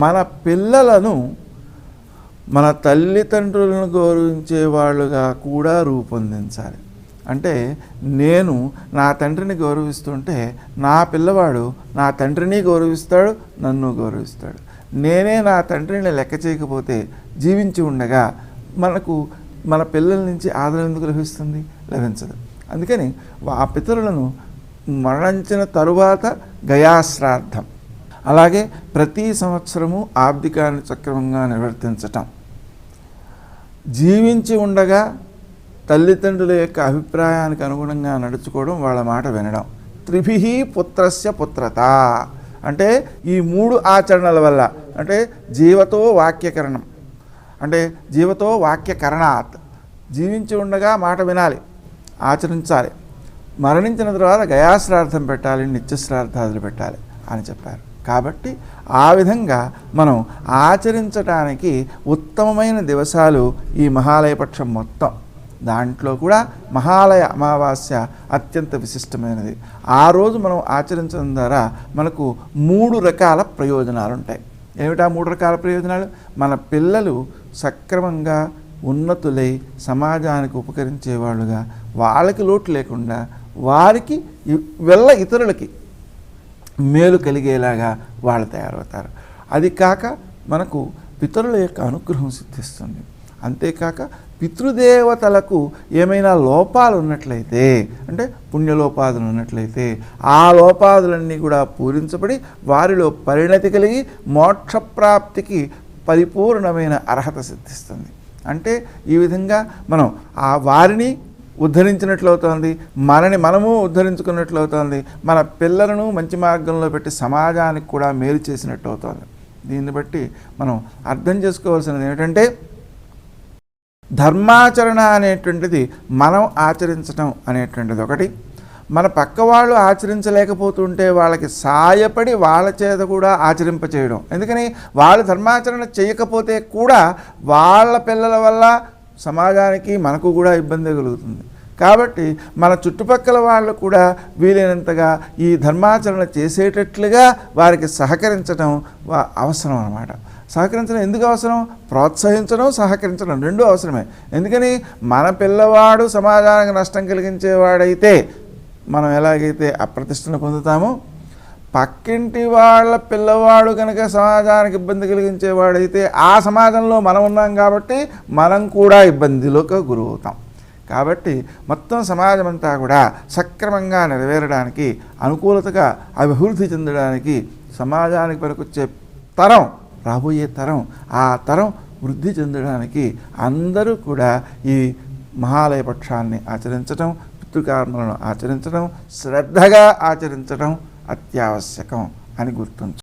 మన పిల్లలను మన తల్లిదండ్రులను గౌరవించే వాళ్ళుగా కూడా రూపొందించాలి. అంటే నేను నా తండ్రిని గౌరవిస్తుంటే నా పిల్లవాడు నా తండ్రిని గౌరవిస్తాడు నన్ను గౌరవిస్తాడు. నేనే నా తండ్రిని లెక్క చేయకపోతే జీవించి ఉండగా మనకు మన పిల్లల నుంచి ఆదరణ ఎందుకు లభిస్తుంది? లభించదు. అందుకని ఆ పితరులను మరణించిన తరువాత గయాశ్రార్థం అలాగే ప్రతి సంవత్సరము ఆబ్దికాన్ని సక్రమంగా నిర్వర్తించటం జీవించి ఉండగా తల్లిదండ్రుల యొక్క అభిప్రాయానికి అనుగుణంగా నడుచుకోవడం వాళ్ళ మాట వినడం. త్రిభి పుత్రస్య పుత్రత. అంటే ఈ మూడు ఆచరణల వల్ల అంటే జీవతో వాక్యకరణం అంటే జీవతో వాక్యకరణాత్. జీవించి ఉండగా మాట వినాలి ఆచరించాలి. మరణించిన తర్వాత గయాశ్రార్థం పెట్టాలి నిత్యశ్రార్థాదులు పెట్టాలి అని చెప్పారు. కాబట్టి ఆ విధంగా మనం ఆచరించటానికి ఉత్తమమైన దివసాలు ఈ మహాలయపక్షం మొత్తం. దాంట్లో కూడా మహాలయ అమావాస్య అత్యంత విశిష్టమైనది. ఆ రోజు మనం ఆచరించడం ద్వారా మనకు మూడు రకాల ప్రయోజనాలు ఉంటాయి ఏమిటా మూడు రకాల ప్రయోజనాలు? మన పిల్లలు సక్రమంగా ఉన్నతులై సమాజానికి ఉపకరించే వాళ్ళుగా వాళ్ళకి లోటు లేకుండా వారికి వెళ్ళ ఇతరులకి మేలు కలిగేలాగా వాళ్ళు తయారవుతారు. అది కాక మనకు పితరుల యొక్క అనుగ్రహం సిద్ధిస్తుంది. అంతేకాక పితృదేవతలకు ఏమైనా లోపాలు ఉన్నట్లయితే అంటే పుణ్యలోపాదులు ఉన్నట్లయితే ఆ లోపాదులన్నీ కూడా పూరించబడి వారిలో పరిణతి కలిగి మోక్షప్రాప్తికి పరిపూర్ణమైన అర్హత సిద్ధిస్తుంది. అంటే ఈ విధంగా మనం ఆ వారిని ఉద్ధరించినట్లు అవుతోంది. మనని మనము ఉద్ధరించుకున్నట్లు అవుతోంది. మన పిల్లలను మంచి మార్గంలో పెట్టి సమాజానికి కూడా మేలు చేసినట్టు అవుతోంది. దీన్ని బట్టి మనం అర్థం చేసుకోవాల్సినది ఏమిటంటే ధర్మాచరణ అనేటువంటిది మనం ఆచరించటం అనేటువంటిది ఒకటి. మన పక్క వాళ్ళు ఆచరించలేకపోతుంటే వాళ్ళకి సాయపడి వాళ్ళ చేత కూడా ఆచరింపచేయడం. ఎందుకని? వాళ్ళు ధర్మాచరణ చేయకపోతే కూడా వాళ్ళ పిల్లల వల్ల సమాజానికి మనకు కూడా ఇబ్బంది కలుగుతుంది. కాబట్టి మన చుట్టుపక్కల వాళ్ళు కూడా వీలైనంతగా ఈ ధర్మాచరణ చేసేటట్లుగా వారికి సహకరించడం వా- అవసరం అన్నమాట. సహకరించడం ఎందుకు అవసరం? ప్రోత్సహించడం సహకరించడం రెండూ అవసరమే. ఎందుకని? మన పిల్లవాడు సమాజానికి నష్టం కలిగించేవాడైతే మనం ఎలాగైతే అప్రతిష్టను పొందుతామో పక్కింటి వాళ్ళ పిల్లవాడు కనుక సమాజానికి ఇబ్బంది కలిగించేవాడైతే ఆ సమాజంలో మనం ఉన్నాం కాబట్టి మనం కూడా ఇబ్బందిలోకి గురవుతాం. కాబట్టి మొత్తం సమాజం అంతా కూడా సక్రమంగా నెరవేరడానికి అనుకూలతగా అభివృద్ధి చెందడానికి సమాజానికి పనికొచ్చే తరం రాబోయే తరం ఆ తరం వృద్ధి చెందడానికి అందరూ కూడా ఈ మహాలయ పక్షాన్ని ఆచరించడం పితృకర్మలను ఆచరించడం శ్రద్ధగా ఆచరించడం అత్యావశ్యకం అని గుర్తుంచు